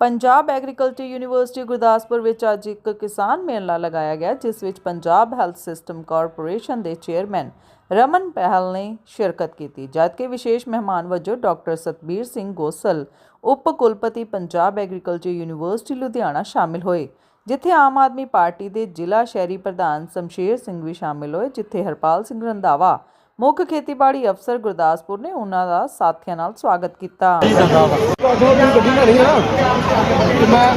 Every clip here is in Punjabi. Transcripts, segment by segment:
ਪੰਜਾਬ ਐਗਰੀਕਲਚਰ ਯੂਨੀਵਰਸਿਟੀ ਗੁਰਦਾਸਪੁਰ ਵਿੱਚ ਅੱਜ ਇੱਕ ਕਿਸਾਨ ਮੇਲਾ ਲਗਾਇਆ ਗਿਆ, ਜਿਸ ਵਿੱਚ ਪੰਜਾਬ ਹੈਲਥ ਸਿਸਟਮ ਕਾਰਪੋਰੇਸ਼ਨ ਦੇ ਚੇਅਰਮੈਨ ਰਮਨ ਪਹਿਲ ਨੇ ਸ਼ਿਰਕਤ ਕੀਤੀ। ਜਦਕਿ ਵਿਸ਼ੇਸ਼ ਮਹਿਮਾਨ ਵਜੋਂ ਡਾਕਟਰ ਸਤਬੀਰ ਸਿੰਘ ਗੋਸਲ ਉਪ ਕੁਲਪਤੀ ਪੰਜਾਬ ਐਗਰੀਕਲਚਰ ਯੂਨੀਵਰਸਿਟੀ ਲੁਧਿਆਣਾ ਸ਼ਾਮਿਲ ਹੋਏ, ਜਿੱਥੇ ਆਮ ਆਦਮੀ ਪਾਰਟੀ ਦੇ ਜ਼ਿਲ੍ਹਾ ਸ਼ਹਿਰੀ ਪ੍ਰਧਾਨ ਸ਼ਮਸ਼ੇਰ ਸਿੰਘ ਵੀ ਸ਼ਾਮਿਲ ਹੋਏ, ਜਿੱਥੇ ਹਰਪਾਲ ਸਿੰਘ ਰੰਧਾਵਾ ਮੁੱਖ ਖੇਤੀਬਾੜੀ ਅਫਸਰ ਗੁਰਦਾਸਪੁਰ ਨੇ ਉਹਨਾਂ ਦਾ ਸਾਥੀਆਂ ਨਾਲ ਸਵਾਗਤ ਕੀਤਾ। ਮੈਂ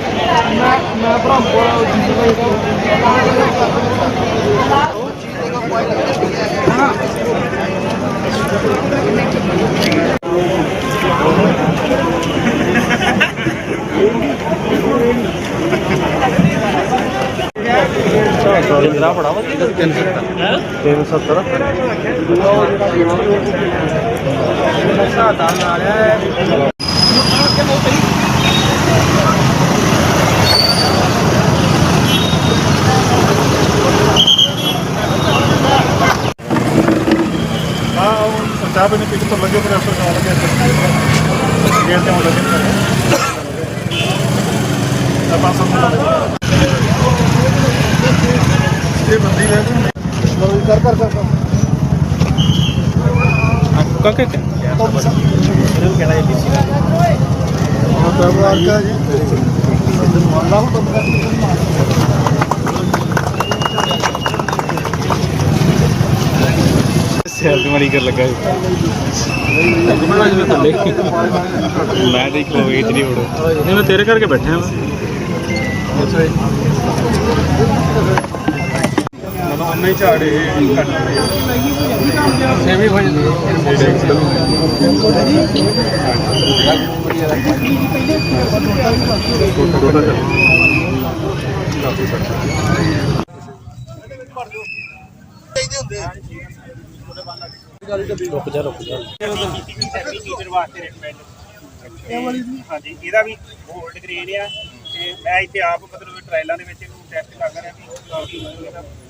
ਮੈਂ ਮੈਂ ਬ੍ਰਹਮਪੁਰ ਜੀ ਜਰਾ ਬੜਾ ਵਧੀਆ 370 ਹਾਂ ਉਹ ਚਾਹ ਬਣੇ ਪਿੱਛੇ ਤੋਂ ਲੱਗੇ ਫਿਰ ਅਸਰ ਆਉਣ ਲੱਗੇ। ਗੇਟ ਤੇ ਆਉਣ ਲੱਗੇ। ਆ ਪਾਸੋਂ ਇਹ ਬੰਦੀ ਲੈ ਤੂੰ ਕਰ ਕਰ ਕਰ ਕਾਕੇ ਹਾਂ ਬਾਬੂ ਆਕਾ ਜੀ ਅੱਲਾਹ ਤੋਂ ਸੈਲ ਦੀ ਮਾਰੀ ਕਰ ਲੱਗਾ ਮੈਂ ਦੇਖ ਲੋ ਵੇਚ ਨਹੀਂ ਉੜ ਨਹੀਂ ਮੈਂ ਤੇਰੇ ਕਰਕੇ ਬੈਠਾ ਹਾਂ ਮਤਲਬ ਉਹਨੇ ਹੀ ਝਾੜੇ ਕੱਟ ਲਏ ਸੇਵੀ ਹੋ ਜਾਂਦੀ ਰੁਕ ਜਾ ਰੁਕ ਜਾ ਟੀਚਰ ਵਾਸਤੇ ਰეკਮੈਂਡ ਹਾਂਜੀ ਇਹਦਾ ਵੀ ਗੋਲਡ ਗ੍ਰੇਨ ਆ ਤੇ ਮੈਂ ਇੱਥੇ ਆਪ ਮਤਲਬ ਟ੍ਰਾਇਲਾਂ ਦੇ ਵਿੱਚ ਇਹਨੂੰ ਟੈਸਟ ਕਰ ਰਿਹਾ ਵੀ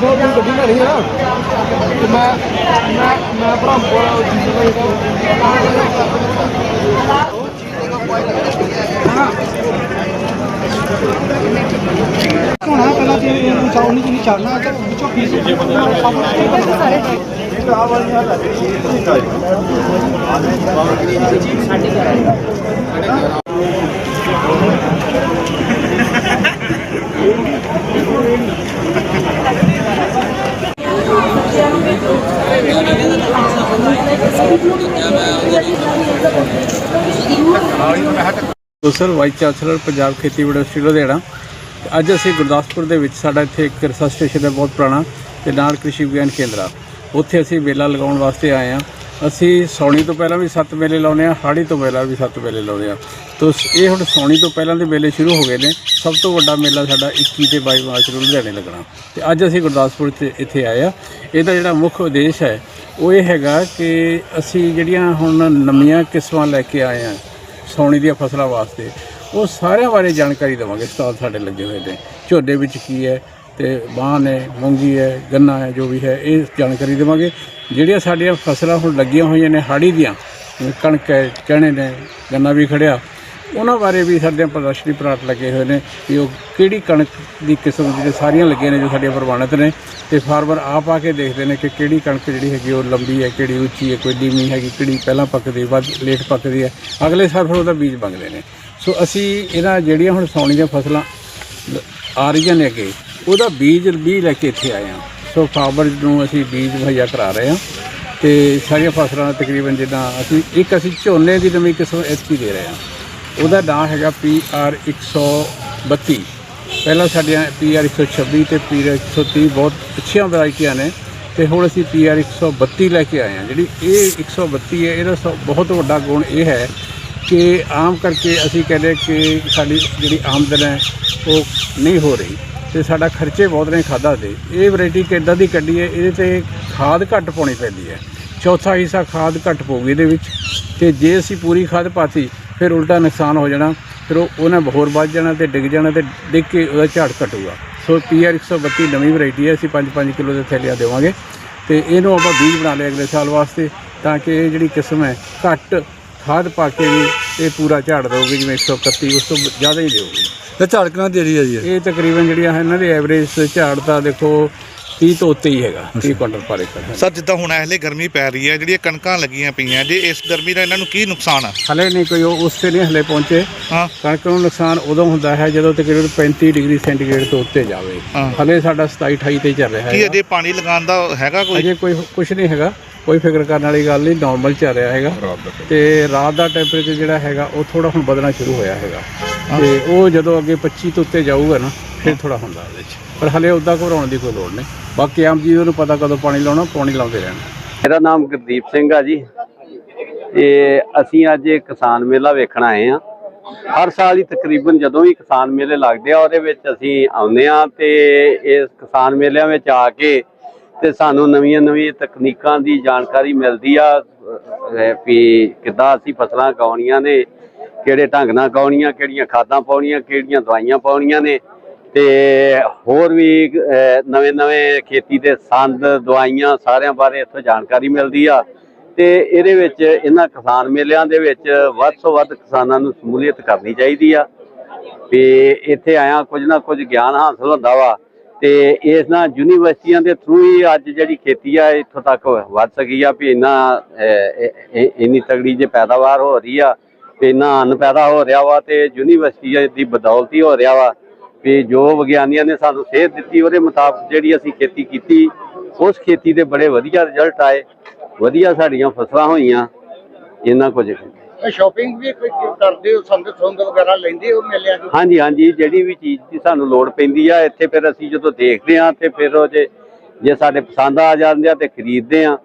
ਦੋ ਦਿਨ ਗੱਡੀ ਲੈਣੀ ਆ ਤੇ ਮੈਂ ਮੈਂ ਮੈਂ ਬ੍ਰਹਮਪੁਰ ਜੀ ਹੋਣਾ ਪਹਿਲਾਂ ਤੇ ਇਹਨੂੰ ਚਾਉਣੀ ਨਹੀਂ ਚੜਨਾ ਤੇ ਵਿੱਚੋਂ ਫੀਸ ਸਾਰੇ ਸਰ, ਵਾਈਸ ਚਾਂਸਲਰ ਪੰਜਾਬ ਖੇਤੀ ਯੂਨੀਵਰਸਿਟੀ, ਲੁਧਿਆਣਾ। ਅੱਜ ਅਸੀਂ ਗੁਰਦਾਸਪੁਰ ਦੇ ਵਿੱਚ ਸਾਡਾ ਇੱਥੇ ਇੱਕ ਰਿਸਰਚ ਸਟੇਸ਼ਨ ਹੈ, ਬਹੁਤ ਪੁਰਾਣਾ, ਤੇ ਨਾਲ ਕ੍ਰਿਸ਼ੀ ਵਿਗਿਆਨ ਕੇਂਦਰ ਆ। ਉੱਥੇ ਅਸੀਂ ਮੇਲਾ ਲਗਾਉਣ ਵਾਸਤੇ ਆਏ ਆ ਅਸੀਂ ਸੌਣੀ ਤੋਂ ਪਹਿਲਾਂ ਵੀ ਸੱਤ ਮੇਲੇ ਲਾਉਨੇ ਆ ਹਾੜੀ ਤੋਂ ਪਹਿਲਾਂ ਵੀ ਸੱਤ ਮੇਲੇ ਲਾਉਨੇ ਆ ਤੋ ਸ- ਇਹ ਹੁਣ ਸੌਣੀ ਤੋਂ ਪਹਿਲਾਂ ਦੇ ਮੇਲੇ ਸ਼ੁਰੂ ਹੋ ਗਏ ਨੇ। ਸਭ ਤੋਂ ਵੱਡਾ ਮੇਲਾ ਸਾਡਾ 21 ਤੇ 22 ਮਾਰਚ ਨੂੰ ਲੁਧਿਆਣੇ ਲੱਗਣਾ। ਤੇ ਅੱਜ ਅਸੀਂ ਗੁਰਦਾਸਪੁਰ 'ਚ ਇੱਥੇ ਆਏ ਆ ਇਹਦਾ ਜਿਹੜਾ ਮੁੱਖ ਉਦੇਸ਼ ਹੈ ਉਹ ਇਹ ਹੈਗਾ ਕਿ ਅਸੀਂ ਜਿਹੜੀਆਂ ਹੁਣ ਨਵੀਆਂ ਕਿਸਮਾਂ ਲੈ ਕੇ ਆਏ ਆ ਸੌਣੀ ਦੀਆਂ ਫਸਲਾਂ ਵਾਸਤੇ, ਉਹ ਸਾਰਿਆਂ ਬਾਰੇ ਜਾਣਕਾਰੀ ਦੇਵਾਂਗੇ ਸਟਾਲ ਸਾਡੇ ਲੱਗੇ ਹੋਏ ਨੇ ਝੋਨੇ ਵਿੱਚ ਕੀ ਹੈ ਤੇ ਬਾਣ ਹੈ, ਮੂੰਗੀ ਹੈ, ਗੰਨਾ ਹੈ, ਜੋ ਵੀ ਹੈ, ਇਹ ਜਾਣਕਾਰੀ ਦੇਵਾਂਗੇ। ਜਿਹੜੀਆਂ ਸਾਡੀਆਂ ਫਸਲਾਂ ਹੁਣ ਲੱਗੀਆਂ ਹੋਈਆਂ ਨੇ ਹਾੜੀ ਦੀਆਂ ਕਣਕ ਹੈ ਚਣੇ ਨੇ, ਗੰਨਾ ਵੀ ਖੜਿਆ ਉਹਨਾਂ ਬਾਰੇ ਵੀ ਸਾਡੇ ਪ੍ਰਦਰਸ਼ਨੀ ਪਲਾਟ ਲੱਗੇ ਹੋਏ ਨੇ ਕਿ ਉਹ ਕਿਹੜੀ ਕਣਕ ਦੀ ਕਿਸਮ ਜਿਹੜੇ ਸਾਰੀਆਂ ਲੱਗੀਆਂ ਨੇ ਜੋ ਸਾਡੀਆਂ ਪ੍ਰਵਾਨਿਤ ਨੇ ਤੇ ਫਾਰਮਰ ਆਪ ਆ ਕੇ ਦੇਖਦੇ ਨੇ ਕਿ ਕਿਹੜੀ ਕਣਕ ਜਿਹੜੀ ਹੈਗੀ ਉਹ ਲੰਬੀ ਹੈ, ਕਿਹੜੀ ਉੱਚੀ ਹੈ, ਕੋਈ ਨੀਵੀਂ ਹੈਗੀ, ਕਿਹੜੀ ਪਹਿਲਾਂ ਪੱਕਦੀ, ਵੱਧ ਲੇਟ ਪੱਕਦੀ ਹੈ, ਅਗਲੇ ਸਾਲ ਫਿਰ ਉਹਦਾ ਬੀਜ ਮੰਗਦੇ ਨੇ। ਸੋ ਅਸੀਂ ਇਹਨਾਂ ਜਿਹੜੀਆਂ ਹੁਣ ਸੌਣੀ ਦੀਆਂ ਫਸਲਾਂ ਆ ਰਹੀਆਂ ਨੇ ਅੱਗੇ, ਉਹਦਾ ਬੀਜ ਵੀ ਲੈ ਕੇ ਇੱਥੇ ਆਏ ਹਾਂ। ਸੋ ਫਾਰਮਰ ਨੂੰ ਅਸੀਂ ਬੀਜ ਮੁਹੱਈਆ ਕਰਾ ਰਹੇ ਹਾਂ ਤੇ ਸਾਰੀਆਂ ਫਸਲਾਂ ਤਕਰੀਬਨ ਜਿੱਦਾਂ ਅਸੀਂ, ਇੱਕ ਅਸੀਂ ਝੋਨੇ ਦੀ ਨਵੀਂ ਕਿਸਮ ਐਤਕੀ ਦੇ ਰਹੇ ਹਾਂ। ਉਹਦਾ ਨਾਂ ਹੈਗਾ ਪੀ ਆਰ 132 ਪਹਿਲਾਂ ਸਾਡੀਆਂ ਪੀ ਆਰ 126 ਤੇ ਪੀ ਆਰ 130 ਬਹੁਤ ਅੱਛੀਆਂ ਵੈਰਾਈਟੀਆਂ ਨੇ ਤੇ ਹੁਣ ਅਸੀਂ ਪੀ ਆਰ 132 ਲੈ ਕੇ ਆਏ ਹਾਂ। ਜਿਹੜੀ ਇਹ 132 ਹੈ, ਇਹਦਾ ਸਭ- ਬਹੁਤ ਵੱਡਾ ਗੁਣ ਇਹ ਹੈ ਕਿ ਆਮ ਕਰਕੇ ਅਸੀਂ ਕਹਿੰਦੇ ਕਿ ਸਾਡੀ ਜਿਹੜੀ ਆਮਦਨ ਹੈ, ਉਹ ਨਹੀਂ ਹੋ ਰਹੀ ਤੇ ਸਾਡਾ ਖਰਚੇ ਬਹੁਤ ਨੇ ਖਾਦਾਂ ਦੇ ਇਹ ਵੈਰਾਈਟੀ ਕਿੱਦਾਂ ਦੀ ਕੱਢੀ ਹੈ, ਇਹਦੇ ਤੇ ਖਾਦ ਘੱਟ ਪਾਉਣੀ ਪੈਂਦੀ ਹੈ। ਚੌਥਾ ਹਿੱਸਾ ਖਾਦ ਘੱਟ ਪਊਗੀ ਇਹਦੇ ਵਿੱਚ ਤੇ ਜੇ ਅਸੀਂ ਪੂਰੀ ਖਾਦ ਪਾਤੀ ਫਿਰ ਉਲਟਾ ਨੁਕਸਾਨ ਹੋ ਜਾਣਾ ਫਿਰ ਉਹ ਉਹਨਾਂ ਹੋਰ ਵੱਧ ਜਾਣਾ ਤੇ ਡਿੱਗ ਜਾਣਾ ਤੇ ਡਿੱਗ ਕੇ ਉਹਦਾ ਝਾੜ ਘਟੂਗਾ। ਸੋ ਪੀਆਰ 132 ਨਵੀਂ ਵੈਰਾਈਟੀ ਹੈ ਅਸੀਂ 5-5 ਕਿਲੋ ਦੇ ਥੈਲਿਆਂ ਦੇਵਾਂਗੇ। ਤੇ ਇਹਨੂੰ ਆਪਾਂ ਬੀਜ ਬਣਾ ਲਿਆ ਅਗਲੇ ਸਾਲ ਵਾਸਤੇ ਤਾਂ ਕਿ ਇਹ ਜਿਹੜੀ ਕਿਸਮ ਹੈ ਘੱਟ ਖਾਦ ਪਾ ਕੇ ਵੀ ਇਹ ਪੂਰਾ ਝਾੜ ਦੇਊਗੀ ਜਿਵੇਂ 131 ਉਸ ਤੋਂ ਜ਼ਿਆਦਾ ਹੀ ਦੇਊਗੀ। ਤੇ ਝਾੜਕਣਾ ਦੇ ਰਹੀ ਹੈ ਜੀ ਇਹ? ਤਕਰੀਬਨ ਜਿਹੜੀਆਂ ਇਹਨਾਂ ਦੇ ਐਵਰੇਜ ਝਾੜ ਤਾਂ ਦੇਖੋ 30 ਤੋਂ ਉੱਤੇ ਹੀ ਹੈਗਾ 30 ਕੁਇੰਟਲ ਪਰ ਏਕੜ ਸਰ ਜਿੱਦਾਂ ਹੁਣ ਇਹਲੇ ਗਰਮੀ ਪੈ ਰਹੀ ਹੈ ਜਿਹੜੀਆਂ ਕਣਕਾਂ ਲੱਗੀਆਂ ਪਈਆਂ ਜੇ ਇਸ ਗਰਮੀ ਦਾ ਇਹਨਾਂ ਨੂੰ ਕੀ ਨੁਕਸਾਨ ਆ? ਹਲੇ ਨਹੀਂ ਕੋਈ ਉਹ ਉਸ ਤੇ ਨਹੀਂ ਹਲੇ ਪਹੁੰਚੇ। ਹਾਂ। ਕਣਕ ਨੂੰ ਨੁਕਸਾਨ ਉਦੋਂ ਹੁੰਦਾ ਹੈ ਜਦੋਂ ਤਕਰੀਬਨ 35 ਡਿਗਰੀ ਸੈਂਟੀਗ੍ਰੇਡ ਤੋਂ ਉੱਤੇ ਜਾਵੇ। ਹਾਂ। ਹਲੇ ਸਾਡਾ 27 28 ਤੇ ਚੱਲ ਰਿਹਾ ਕੀ ਹੈ ਅਜੇ ਪਾਣੀ ਲਗਾਉਣ ਦਾ ਹੈਗਾ ਕੋਈ? ਅਜੇ ਕੋਈ ਕੁਝ ਨਹੀਂ ਹੈਗਾ। ਕੋਈ ਫਿਕਰ ਕਰਨ ਵਾਲੀ ਗੱਲ ਨਹੀਂ ਨਾਰਮਲ ਚੱਲ ਰਿਹਾ ਹੈਗਾ। ਤੇ ਰਾਤ ਦਾ ਟੈਂਪਰੇਚਰ ਜਿਹੜਾ ਹੈਗਾ ਉਹ ਥੋੜਾ ਹੁਣ ਵਧਣਾ ਸ਼ੁਰੂ ਹੋਇਆ ਹੈਗਾ। ਤੇ ਉਹ ਜਦੋਂ ਅੱਗੇ 25 ਤੋਂ ਉੱਤੇ ਜਾਊਗਾ ਨਾ, ਫਿਰ ਥੋੜਾ ਹੁੰਦਾ ਉਹਦੇ ਵਿੱਚ। ਪਰ ਹਲੇ ਉਦਾਂ ਘਬਰਾਉਣ ਦੀ ਕੋਈ ਲੋੜ ਨਹੀਂ। ਬਾਕੀ ਆਮ ਜੀ ਨੂੰ ਪਤਾ ਕਦੋਂ ਪਾਣੀ ਲਾਉਣਾ, ਪਾਣੀ ਲਾਉਂਦੇ ਰਹਿਣਾ। ਮੇਰਾ ਨਾਮ ਗੁਰਦੀਪ ਸਿੰਘ ਆ ਜੀ। ਤੇ ਅਸੀਂ ਅੱਜ ਇਹ ਕਿਸਾਨ ਮੇਲਾ ਵੇਖਣ ਆਏ ਆ ਹਰ ਸਾਲ ਹੀ ਤਕਰੀਬਨ ਜਦੋਂ ਵੀ ਕਿਸਾਨ ਮੇਲੇ ਲੱਗਦੇ ਆ, ਉਹਦੇ ਵਿੱਚ ਅਸੀਂ ਆਉਂਦੇ ਆ ਤੇ ਇਸ ਕਿਸਾਨ ਮੇਲਿਆਂ ਵਿੱਚ ਆ ਕੇ ਤੇ ਸਾਨੂੰ ਨਵੀਆਂ ਨਵੀਆਂ ਤਕਨੀਕਾਂ ਦੀ ਜਾਣਕਾਰੀ ਮਿਲਦੀ ਆ ਵੀ ਕਿੱਦਾਂ ਅਸੀਂ ਫਸਲਾਂ ਉਗਾਉਣੀਆਂ ਨੇ ਕਿਹੜੇ ਢੰਗ ਨਾਲ ਉਗਾਉਣੀਆਂ ਕਿਹੜੀਆਂ ਖਾਦਾਂ ਪਾਉਣੀਆਂ, ਕਿਹੜੀਆਂ ਦਵਾਈਆਂ ਪਾਉਣੀਆਂ ਨੇ। ਤੇ ਹੋਰ ਵੀ ਨਵੇਂ ਨਵੇਂ ਖੇਤੀ ਦੇ ਸੰਦ, ਦਵਾਈਆਂ ਸਾਰਿਆਂ ਬਾਰੇ ਇੱਥੋਂ ਜਾਣਕਾਰੀ ਮਿਲਦੀ ਆ। ਤੇ ਇਹਦੇ ਵਿੱਚ ਇਹਨਾਂ ਕਿਸਾਨ ਮੇਲਿਆਂ ਦੇ ਵਿੱਚ ਵੱਧ ਤੋਂ ਵੱਧ ਕਿਸਾਨਾਂ ਨੂੰ ਸ਼ਮੂਲੀਅਤ ਕਰਨੀ ਚਾਹੀਦੀ ਆ। ਵੀ ਇੱਥੇ ਆਇਆ ਕੁਝ ਨਾ ਕੁਝ ਗਿਆਨ ਹਾਸਲ ਹੁੰਦਾ ਵਾ। ਤੇ ਇਸ ਨਾਲ ਯੂਨੀਵਰਸਿਟੀਆਂ ਦੇ ਥਰੂ ਹੀ ਅੱਜ ਜਿਹੜੀ ਖੇਤੀ ਆ, ਇੱਥੋਂ ਤੱਕ ਵੱਧ ਸਕੀ ਆ ਵੀ ਇੰਨਾ ਇੰਨੀ ਤਗੜੀ ਜੇ ਪੈਦਾਵਾਰ ਹੋ ਰਹੀ ਆ ਤੇ ਇੰਨਾ ਅੰਨ ਪੈਦਾ ਹੋ ਰਿਹਾ ਵਾ ਤੇ ਯੂਨੀਵਰਸਿਟੀਆਂ ਦੀ ਬਦੌਲਤ ਹੀ ਰਿਹਾ ਵਾ। ਵੀ ਜੋ ਵਿਗਿਆਨੀਆਂ ਨੇ ਸਾਨੂੰ ਸੇਧ ਦਿੱਤੀ ਉਹਦੇ ਮੁਤਾਬਕ ਜਿਹੜੀ ਅਸੀਂ ਖੇਤੀ ਕੀਤੀ ਉਸ ਖੇਤੀ ਦੇ ਬੜੇ ਵਧੀਆ ਰਿਜ਼ਲਟ ਆਏ। ਵਧੀਆ ਸਾਡੀਆਂ ਫਸਲਾਂ ਹੋਈਆਂ ਇੰਨਾ ਕੁਝ ਸ਼ਾਪਿੰਗ ਵੀ ਕਰਦੇ ਹੋ ਸੰਗਤ ਸੰਗ ਵਗੈਰਾ ਲੈਂਦੇ ਹੋ ਮੇਲਿਆਂ ਦੀ ਹਾਂਜੀ ਹਾਂਜੀ ਜਿਹੜੀ ਵੀ ਚੀਜ਼ ਦੀ ਸਾਨੂੰ ਲੋੜ ਪੈਂਦੀ ਆ ਇੱਥੇ ਫਿਰ ਅਸੀਂ ਜਦੋਂ ਦੇਖਦੇ ਆ ਤੇ ਫਿਰ ਉਹ ਜੇ ਜੇ ਸਾਡੇ ਪਸੰਦ ਆ ਜਾਂਦੇ ਆ ਤੇ ਖਰੀਦਦੇ ਆ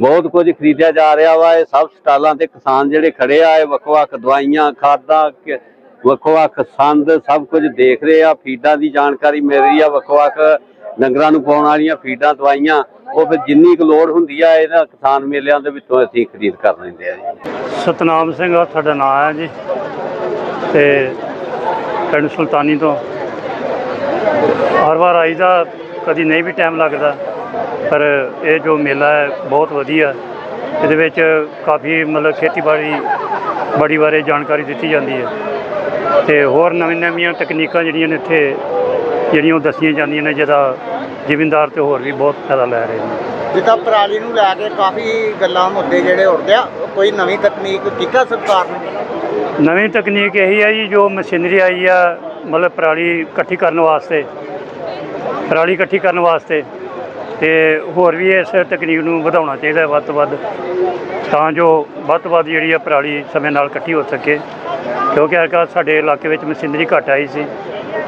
ਬਹੁਤ ਕੁਝ ਖਰੀਦਿਆ ਜਾ ਰਿਹਾ ਵਾ, ਇਹ ਸਭ ਸਟਾਲਾਂ ਤੇ ਕਿਸਾਨ ਜਿਹੜੇ ਖੜੇ ਆ, ਇਹ ਵੱਖ-ਵੱਖ ਦਵਾਈਆਂ, ਖਾਦਾਂ ਵੱਖ-ਵੱਖ ਸੰਦ ਸਭ ਕੁਝ ਦੇਖ ਰਹੇ ਆ, ਫੀਡਾਂ ਦੀ ਜਾਣਕਾਰੀ ਮਿਲ ਰਹੀ ਆ, ਵੱਖ-ਵੱਖ ਡੰਗਰਾਂ ਨੂੰ ਪਾਉਣ ਵਾਲੀਆਂ ਫੀਡਾਂ, ਦਵਾਈਆਂ, ਉਹ ਫਿਰ ਜਿੰਨੀ ਕੁ ਲੋੜ ਹੁੰਦੀ ਆ ਇਹਨਾਂ ਕਿਸਾਨ ਮੇਲਿਆਂ ਦੇ ਵਿੱਚੋਂ ਅਸੀਂ ਖਰੀਦ ਕਰ ਲੈਂਦੇ ਆ ਜੀ। ਸਤਨਾਮ ਸਿੰਘ ਆ, ਸਾਡਾ ਨਾਮ ਹੈ ਜੀ, ਤੇ ਪਿੰਡ ਸੁਲਤਾਨੀ ਤੋਂ। ਹਰ ਵਾਰ ਆਈਦਾ, ਕਦੀ ਨਹੀਂ ਵੀ ਟਾਈਮ ਲੱਗਦਾ। ਪਰ ਇਹ ਜੋ ਮੇਲਾ ਹੈ ਬਹੁਤ ਵਧੀਆ ਇਹਦੇ ਵਿੱਚ ਕਾਫੀ ਮਤਲਬ ਖੇਤੀਬਾੜੀ ਬੜੀ ਬਾਰੇ ਜਾਣਕਾਰੀ ਦਿੱਤੀ ਜਾਂਦੀ ਹੈ। ਤੇ ਹੋਰ ਨਵੀਂ ਨਵੀਆਂ ਤਕਨੀਕਾਂ ਜਿਹੜੀਆਂ ਨੇ ਇੱਥੇ ਜਿਹੜੀਆਂ ਉਹ ਦੱਸੀਆਂ ਜਾਂਦੀਆਂ ਨੇ ਜਿਹਦਾ ਜ਼ਿਮੀਂਦਾਰ ਤੇ ਹੋਰ ਵੀ ਬਹੁਤ ਫਾਇਦਾ ਲੈ ਰਹੇ ਨੇ। ਜਿੱਦਾਂ ਪਰਾਲੀ ਨੂੰ ਲੈ ਕੇ ਕਾਫੀ ਗੱਲਾਂ ਮੁੱਦੇ ਜਿਹੜੇ ਉੱਠਦੇ ਆ ਕੋਈ ਨਵੀਂ ਤਕਨੀਕ ਕੀਤਾ ਸਰਕਾਰ ਨੇ? ਨਵੀਂ ਤਕਨੀਕ ਇਹੀ ਹੈ ਜੀ ਜੋ ਮਸ਼ੀਨਰੀ ਆਈ ਆ ਮਤਲਬ ਪਰਾਲੀ ਇਕੱਠੀ ਕਰਨ ਵਾਸਤੇ ਪਰਾਲੀ ਇਕੱਠੀ ਕਰਨ ਵਾਸਤੇ। ਤੇ ਹੋਰ ਵੀ ਇਸ ਤਕਨੀਕ ਨੂੰ ਵਧਾਉਣਾ ਚਾਹੀਦਾ ਹੈ ਵੱਧ ਤੋਂ ਵੱਧ ਤਾਂ ਜੋ ਵੱਧ ਤੋਂ ਵੱਧ ਜਿਹੜੀ ਆ ਪਰਾਲੀ ਸਮੇਂ ਨਾਲ ਇਕੱਠੀ ਹੋ ਸਕੇ। ਕਿਉਂਕਿ ਅੱਜ ਸਾਡੇ ਇਲਾਕੇ ਵਿੱਚ ਮਸ਼ੀਨਰੀ ਘੱਟ ਆਈ ਸੀ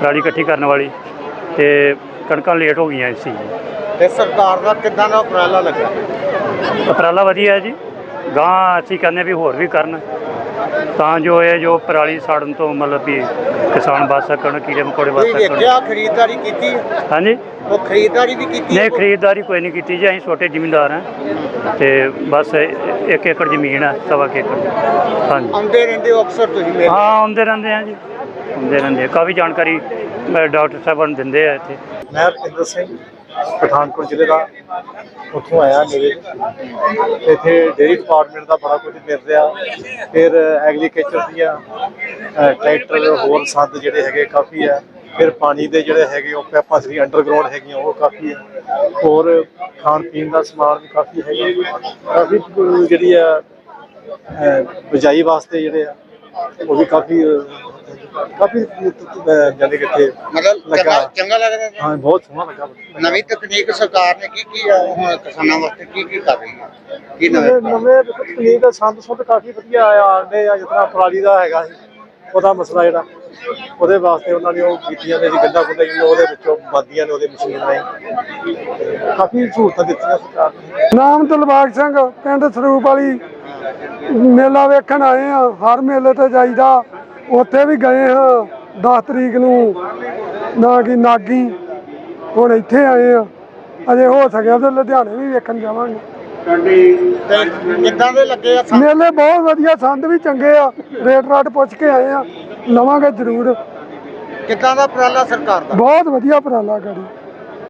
ਪਰਾਲੀ ਇਕੱਠੀ ਕਰਨ ਵਾਲੀ ਤੇ ਕਣਕਾਂ ਲੇਟ ਹੋ ਗਈਆਂ ਸੀ। ਤੇ ਸਰਕਾਰ ਦਾ ਕਿੱਦਾਂ ਦਾ ਉਪਰਾਲਾ ਲੱਗਾ? ਉਪਰਾਲਾ ਵਧੀਆ ਹੈ ਜੀ। ਗਾਂ ਅਸੀਂ ਕਹਿੰਦੇ ਵੀ ਹੋਰ ਵੀ ਕਰਨ। ਤਾਂ ਜੋ ਇਹ ਜੋ ਪਰਾਲੀ ਸਾੜਨ ਤੋਂ ਮਤਲਬ ਵੀ ਕਿਸਾਨ ਬਚ ਸਕਣ ਕੀੜੇ ਮਕੌੜੇ ਬਚ ਸਕਣ ਵੇਖਿਆ ਖਰੀਦਦਾਰੀ ਕੀਤੀ ਹੈ? ਹਾਂਜੀ ਉਹ ਖਰੀਦਦਾਰੀ ਵੀ ਕੀਤੀ? ਨਹੀਂ ਖਰੀਦਦਾਰੀ ਕੋਈ ਨਹੀਂ ਕੀਤੀ ਜੀ ਅਸੀਂ ਛੋਟੇ ਜ਼ਿਮੀਂਦਾਰ ਹਾਂ ਤੇ ਬਸ ਇੱਕ ਏਕੜ ਜ਼ਮੀਨ ਹੈ ਸਵਾ ਕੁ ਏਕੜ ਹਾਂਜੀ ਆਉਂਦੇ ਰਹਿੰਦੇ ਹੋ ਅਕਸਰ ਤੁਸੀਂ ਮੇਰੇ ਹਾਂ ਆਉਂਦੇ ਰਹਿੰਦੇ ਆ ਜੀ ਆਉਂਦੇ ਰਹਿੰਦੇ ਆ। ਕਾਫੀ ਜਾਣਕਾਰੀ ਅ, ਡਾਕਟਰ ਸਾਹਿਬਾਨ ਦਿੰਦੇ ਆ ਇੱਥੇ ਮੈਂ ਰਜਿੰਦਰ ਸਿੰਘ ਪਠਾਨਕੋਟ ਜ਼ਿਲ੍ਹੇ ਦਾ ਉੱਥੋਂ ਆਇਆ ਮੇਰੇ। ਇੱਥੇ ਡੇਰੀ ਡਿਪਾਰਟਮੈਂਟ ਦਾ ਬੜਾ ਕੁਝ ਮਿਲ ਰਿਹਾ। ਫਿਰ ਐਗਰੀਕਲਚਰ ਦੀਆਂ ਟਰੈਕਟਰ ਹੋਰ ਸੰਦ ਜਿਹੜੇ ਹੈਗੇ ਕਾਫੀ ਆ। ਫਿਰ ਪਾਣੀ ਦੇ ਜਿਹੜੇ ਹੈਗੇ ਉਹ ਪੈਪਾਂ ਜਿਹੜੀ ਅੰਡਰਗਰਾਉਂਡ ਹੈਗੀਆਂ ਉਹ ਕਾਫੀ ਹੈ ਹੋਰ ਖਾਣ ਪੀਣ ਦਾ ਸਮਾਨ ਵੀ ਕਾਫੀ ਹੈਗਾ। ਕਾਫੀ ਜਿਹੜੀ ਆ ਅਹ, ਬਿਜਾਈ ਵਾਸਤੇ ਜਿਹੜੇ ਆ ਉਹ ਵੀ ਕਾਫੀ ਕਾਫੀ ਅਹ, ਜਾਣੀ ਕਿ ਇੱਥੇ ਮਤਲਬ ਲੱਗਾ। ਚੰਗਾ ਲੱਗ ਰਿਹਾ ਹਾਂ ਬਹੁਤ ਸੋਹਣਾ ਲੱਗਾ। ਨਵੀਂ ਤਕਨੀਕ ਸਰਕਾਰ ਨੇ ਕੀ ਕੀ ਹੁਣ ਕਿਸਾਨਾਂ ਵਾਸਤੇ ਕੀ ਕੀ ਕਰ ਰਹੀ ਹੈ? ਕੀ ਨਵੇਂ ਨਵੇਂ ਤਕਨੀਕ? ਦਾ ਸੰਦ ਸੁੰਦ ਕਾਫੀ ਵਧੀਆ ਆ ਆਂਦੇ ਆ ਜਿਤਨਾ ਪਰਾਲੀ ਦਾ ਹੈਗਾ ਸੀ ਉਹਦਾ ਮਸਲਾ ਜਿਹੜਾ ਉਹਦੇ ਵਾਸਤੇ ਉਹਨਾਂ ਨੇ ਉਹ ਕੀਤੀਆਂ ਨੇ ਜੀ ਗੰਡਾ ਗੁੰਡਾ ਜੀ ਉਹਦੇ ਵਿੱਚੋਂ ਬੰਦੀਆਂ ਨੇ ਉਹਦੇ ਮਸ਼ੀਨ ਰਾਹੀਂ। ਕਾਫੀ ਸਹੂਲਤਾਂ ਦਿੱਤੀਆਂ ਸਰਕਾਰ ਨੇ। ਨਾਮ ਦਿਲਬਾਗ ਸਿੰਘ ਪਿੰਡ ਸਰੂਪ ਵਾਲੀ। ਮੇਲਾ ਵੇਖਣ ਆਏ ਆ ਹਰ ਮੇਲੇ ਤੇ ਜਾਈਦਾ। ਉੱਥੇ ਵੀ ਗਏ ਹਾਂ 10 ਤਰੀਕ ਨੂੰ ਨਾ ਕਿ ਨਾਗੀ। ਹੁਣ ਇੱਥੇ ਆਏ ਆ। ਅਜੇ ਹੋ ਸਕਿਆ ਤੇ ਲੁਧਿਆਣੇ ਵੀ ਵੇਖਣ ਜਾਵਾਂਗੇ। ਤੇ ਕਿੱਦਾਂ ਦੇ ਲੱਗੇ ਆ ਸੰਦ? ਮੇਲੇ ਬਹੁਤ ਵਧੀਆ ਸੰਦ ਵੀ ਚੰਗੇ ਆ। ਰੇਟ ਰਾਟ ਪੁੱਛ ਕੇ ਆਏ ਆ। ਲਵਾਂਗੇ ਜ਼ਰੂਰ। ਕਿੱਦਾਂ ਦਾ ਉਪਰਾਲਾ ਸਰਕਾਰ ਦਾ? ਬਹੁਤ ਵਧੀਆ ਉਪਰਾਲਾ ਕਰੀ